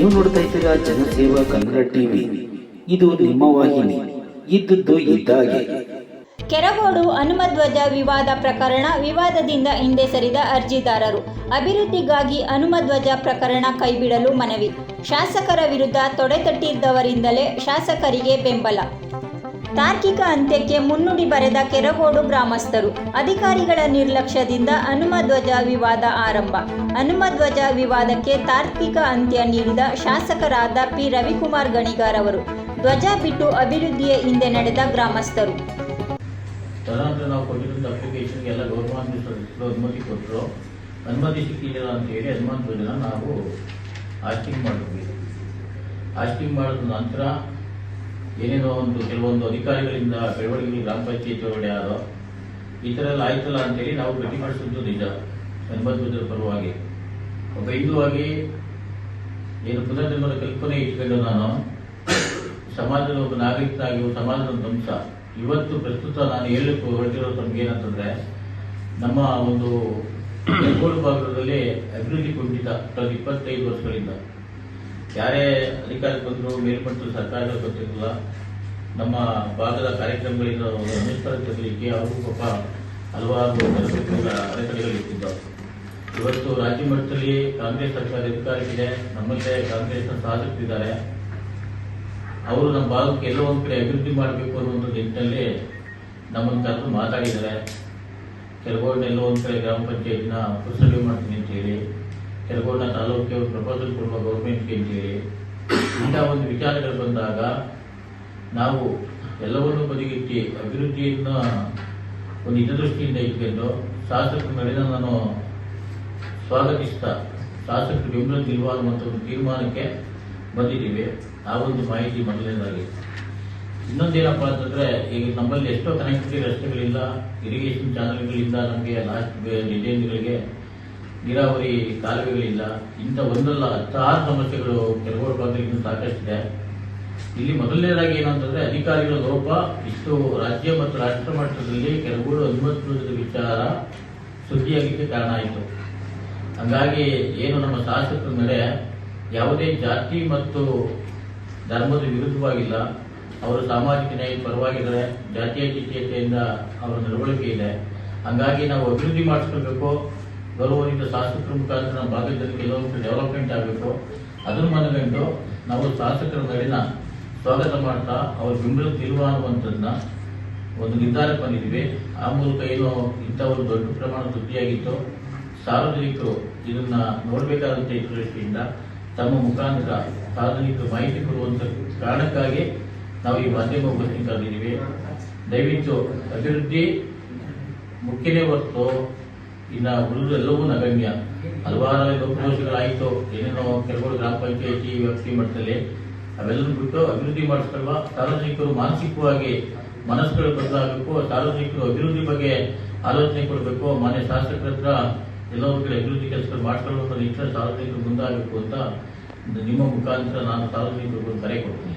ನೀವು ನೋಡ್ತಾ ಇದ್ದೀರಾ ಜನಸೇವಾ ಕನ್ನಡ ಟಿವಿ. ಇದು ನಿಮ್ಮ ವಾಹಿನಿ. ಇದ್ದದ್ದು ಇದ್ದಾಗೆ. ಕೆರಗೋಡು ಹನುಮಧ್ವಜ ವಿವಾದ ಪ್ರಕರಣ ವಿವಾದದಿಂದ ಹಿಂದೆ ಸರಿದ ಅರ್ಜಿದಾರರು. ಅಭಿವೃದ್ಧಿಗಾಗಿ ಹನುಮಧ್ವಜ ಪ್ರಕರಣ ಕೈಬಿಡಲು ಮನವಿ. ಶಾಸಕರ ವಿರುದ್ಧ ತೊಡೆತಟ್ಟಿದ್ದವರಿಂದಲೇ ಶಾಸಕರಿಗೆ ಬೆಂಬಲ. ತಾರ್ಕಿಕ ಅಂತ್ಯಕ್ಕೆ ಮುನ್ನುಡಿ ಬರೆದ ಕೆರಗೋಡು ಗ್ರಾಮಸ್ಥರು, ಅಧಿಕಾರಿಗಳ ನಿರ್ಲಕ್ಷ್ಯದಿಂದ ಹನುಮಧ್ವಜ ವಿವಾದ ಆರಂಭ. ಹನುಮಧ್ವಜ ವಿವಾದಕ್ಕೆ ತಾರ್ಕಿಕ ಅಂತ್ಯ ನೀಡಿದ ಶಾಸಕರಾದ ಪಿ. ರವಿಕುಮಾರ್ ಗಣಿಗಾರ್ ಅವರು, ಧ್ವಜ ಬಿಟ್ಟು ಅಭಿವೃದ್ಧಿಯ ಹಿಂದೆ ನಡೆದ ಗ್ರಾಮಸ್ಥರು. ತದನಂತರ ನಾವು ಕೊಟ್ಟಿದ್ದ ಅಪ್ಲಿಕೇಶನ್ಗೆ ಎಲ್ಲ ಗೌರವಾನ್ವಿತರು ಅನುಮತಿ ಕೊಟ್ಟರು. ಅನುಮತಿ ಸಿಕ್ಕಿಲ್ಲ ಅಂತ ಹೇಳಿ ಹನುಮಂತ ಧ್ವಜನ ನಾವು ಆಸ್ಟಿಂಗ್ ಮಾಡಿದ್ವಿ. ಆಸ್ಟಿಂಗ್ ಮಾಡಿದ ನಂತರ ಏನೇನೋ ಒಂದು ಕೆಲವೊಂದು ಅಧಿಕಾರಿಗಳಿಂದ ಬೆಳವಣಿಗೆ ಗ್ರಾಮ ಪಂಚಾಯತ್ ಒಳಗಡೆ ಆದೋ ಈ ಥರ ಎಲ್ಲ ಆಯ್ತಲ್ಲ ಅಂತೇಳಿ ನಾವು ಪ್ರತಿಭಟಿಸಿದ್ದು ನಿಜ. ಸಂಬಂಧ ಪರವಾಗಿ ಒಬ್ಬ ಹಿಂದುವಾಗಿ ಏನು ಪುನರ್ಜನ್ಮದ ಕಲ್ಪನೆ ಇಟ್ಕೊಂಡು ನಾನು ಸಮಾಜದ ಒಬ್ಬ ನಾಗರಿಕನಾಗಿ, ಸಮಾಜದ ಧ್ವಂಸ ಇವತ್ತು ಪ್ರಸ್ತುತ ನಾನು ಹೇಳಲಿಕ್ಕೆ ಹೊರಟಿರೋ ತಮ್ಗೆ ಏನಂತಂದ್ರೆ ನಮ್ಮ ಒಂದು ಭಾಗದಲ್ಲಿ ಅಭಿವೃದ್ಧಿ ಕುಂಠಿತ ಕಳೆದ ಇಪ್ಪತ್ತೈದು ವರ್ಷಗಳಿಂದ. ಯಾರೇ ಅಧಿಕಾರಿ ಬಂದರೂ ಮೇಲ್ಮಟ್ಟದ ಸರ್ಕಾರಗಳು ಗೊತ್ತಿರಲಿಲ್ಲ. ನಮ್ಮ ಭಾಗದ ಕಾರ್ಯಕ್ರಮಗಳಿಂದ ಅನುಷ್ಠಾನ ತರಲಿಕ್ಕೆ ಅವರು ಪಾಪ ಹಲವಾರು ತರಬೇತಿಗಳ ಅಡೆತಡೆಗಳಿರ್ತಿದ್ದವು ಇವತ್ತು ರಾಜ್ಯ ಮಟ್ಟದಲ್ಲಿ ಕಾಂಗ್ರೆಸ್ ಸರ್ಕಾರ ಅಧಿಕಾರಕ್ಕಿದೆ. ನಮ್ಮಲ್ಲೇ ಕಾಂಗ್ರೆಸ್ ಸಾಧಿಸ್ತಿದ್ದಾರೆ ಅವರು ನಮ್ಮ ಭಾಗಕ್ಕೆ ಎಲ್ಲೋ ಒಂದು ಕಡೆ ಅಭಿವೃದ್ಧಿ ಮಾಡಬೇಕು ಅನ್ನೋ ನಿಟ್ಟಿನಲ್ಲಿ ನಮ್ಮನ್ನು ಕರೆದು ಮಾತಾಡಿದ್ದಾರೆ. ಕೆಲವೊಂದು ಎಲ್ಲೋ ಒಂದು ಕಡೆ ಗ್ರಾಮ ಪಂಚಾಯತ್ನ ಪುರಸಭೆ ಮಾಡ್ತೀನಿ ಅಂತ ಹೇಳಿ. ಕೆಲಗೋಡಿನ ತಾಲೂಕಿಗೆ ಪ್ರಪೋಸಲ್ ಕೊಡುವ ಗೌರ್ಮೆಂಟ್ಗೆ ಕೇಳ್ತೀವಿ ಇಂಥ ಒಂದು ವಿಚಾರಗಳು ಬಂದಾಗ ನಾವು ಎಲ್ಲವನ್ನೂ ಬದಿಗಿಟ್ಟು ಅಭಿವೃದ್ಧಿಯನ್ನು ಒಂದು ಹಿತದೃಷ್ಟಿಯಿಂದ ಇಟ್ಕೊಂಡು ಶಾಸಕರ ನಡೆದ ನಾನು ಸ್ವಾಗತಿಸ್ತಾ ಶಾಸಕರು ಬೆಂಬಲ ನಿಲ್ವಾಗುವಂಥ ಒಂದು ತೀರ್ಮಾನಕ್ಕೆ ಬಂದಿದ್ದೀವಿ. ಆ ಒಂದು ಮಾಹಿತಿ ಮೊದಲನೇದಾಗಿ. ಇನ್ನೊಂದೇನಪ್ಪ ಅಂತಂದರೆ, ಈಗ ನಮ್ಮಲ್ಲಿ ಎಷ್ಟೋ ಕನೆಕ್ಟಿವಿಟಿ ರಸ್ತೆಗಳಿಲ್ಲ ಇರಿಗೇಷನ್ ಚಾನಲ್ಗಳಿಂದ ನಮಗೆ ಲಾಸ್ಟ್ ಡಿಸೈನ್ಗಳಿಗೆ ನೀರಾವರಿ ಕಾಲುವೆಗಳಿಲ್ಲ ಇಂಥ ಒಂದಲ್ಲ ಹತ್ತಾರು ಸಮಸ್ಯೆಗಳು ಕೆಲವರು ಭಾಗದಲ್ಲಿ ಸಾಕಷ್ಟಿದೆ. ಇಲ್ಲಿ ಮೊದಲನೇದಾಗಿ ಏನಂತಂದ್ರೆ ಅಧಿಕಾರಿಗಳ ಲೋಪ, ಇಷ್ಟು ರಾಜ್ಯ ಮತ್ತು ರಾಷ್ಟ್ರ ಮಟ್ಟದಲ್ಲಿ ಕೆಲವರು ಅನುಮತಿಸಿದ ವಿಚಾರ ಸುದ್ದಿಯಾಗಲಿಕ್ಕೆ ಕಾರಣ ಆಯಿತು. ಹಂಗಾಗಿ ಏನು ನಮ್ಮ ಶಾಸಕರ ಮೇಲೆ ಯಾವುದೇ ಜಾತಿ ಮತ್ತು ಧರ್ಮದ ವಿರುದ್ಧವಾಗಿಲ್ಲ. ಅವರು ಸಾಮಾಜಿಕ ನ್ಯಾಯ ಪರವಾಗಿದ್ದಾರೆ. ಜಾತೀಯತೆಯಿಂದ ಅವರ ನಡವಳಿಕೆ ಇದೆ. ಹಂಗಾಗಿ ನಾವು ಅಭಿವೃದ್ಧಿ ಮಾಡಿಸ್ಕೊಳ್ಬೇಕು. ಗೌರವದಿಂದ ಶಾಸಕರ ಮುಖಾಂತರ ನಮ್ಮ ಭಾಗದಲ್ಲಿ ಕೆಲವೊಂದು ಡೆವಲಪ್ಮೆಂಟ್ ಆಗಬೇಕು. ಅದನ್ನು ಮನಗಂಡು ನಾವು ಶಾಸಕರ ಮೇಲಿನ ಸ್ವಾಗತ ಮಾಡ್ತಾ ಅವ್ರ ಬೆಂಬಲ ಅನ್ನುವಂಥದ್ದನ್ನ ಒಂದು ನಿರ್ಧಾರಕ್ಕೆ ಬಂದಿದ್ದೀವಿ. ಆ ಮೂಲಕ ಏನು ಇಂಥ ಒಂದು ದೊಡ್ಡ ಪ್ರಮಾಣ ಸುದ್ದಿಯಾಗಿತ್ತು ಸಾರ್ವಜನಿಕರು ಇದನ್ನ ನೋಡಬೇಕಾದಂಥ ದೃಷ್ಟಿಯಿಂದ ತಮ್ಮ ಮುಖಾಂತರ ಸಾರ್ವಜನಿಕರು ಮಾಹಿತಿ ಕೊಡುವಂತ ಕಾರಣಕ್ಕಾಗಿ ನಾವು ಈ ಮಾಧ್ಯಮ ಉಪಸ್ಥಿತಿ ಕರೆದಿದ್ದೀವಿ ದಯವಿಟ್ಟು ಅಭಿವೃದ್ಧಿ ಮುಖ್ಯನೇ ಹೊರತು ಇನ್ನ ಉಳಿದು ಎಲ್ಲವೂ ನಗಣ್ಯ. ಹಲವಾರು ಲೋಪದೋಷಗಳಾಯಿತು ಏನೇನೋ ಕೆಲವರು ಗ್ರಾಮ ಪಂಚಾಯತಿ ವ್ಯಾಪ್ತಿ ಮಟ್ಟದಲ್ಲಿ ಅವೆಲ್ಲರೂ ಬಿಟ್ಟು ಅಭಿವೃದ್ಧಿ ಮಾಡಿಸ್ಕೊಳ್ವಾ ಸಾರ್ವಜನಿಕರು ಮಾನಸಿಕವಾಗಿ ಮನಸ್ಸುಗಳು ಬದಲಾಗಬೇಕು, ಸಾರ್ವಜನಿಕರು ಅಭಿವೃದ್ಧಿ ಬಗ್ಗೆ ಆಲೋಚನೆ ಕೊಡಬೇಕು, ಮಾನ್ಯ ಶಾಸಕರ ಹತ್ರ ಎಲ್ಲೋ ಒಂದು ಕಡೆ ಅಭಿವೃದ್ಧಿ ಕೆಲಸಗಳು ಮಾಡ್ಕೊಳ್ಬೇಕು ನಿಟ್ಟಿನಲ್ಲಿ ಸಾರ್ವಜನಿಕರು ಮುಂದಾಗಬೇಕು ಅಂತ ನಿಮ್ಮ ಮುಖಾಂತರ ನಾನು ಸಾರ್ವಜನಿಕರಿಗೂ ಕರೆ ಕೊಡ್ತೀನಿ.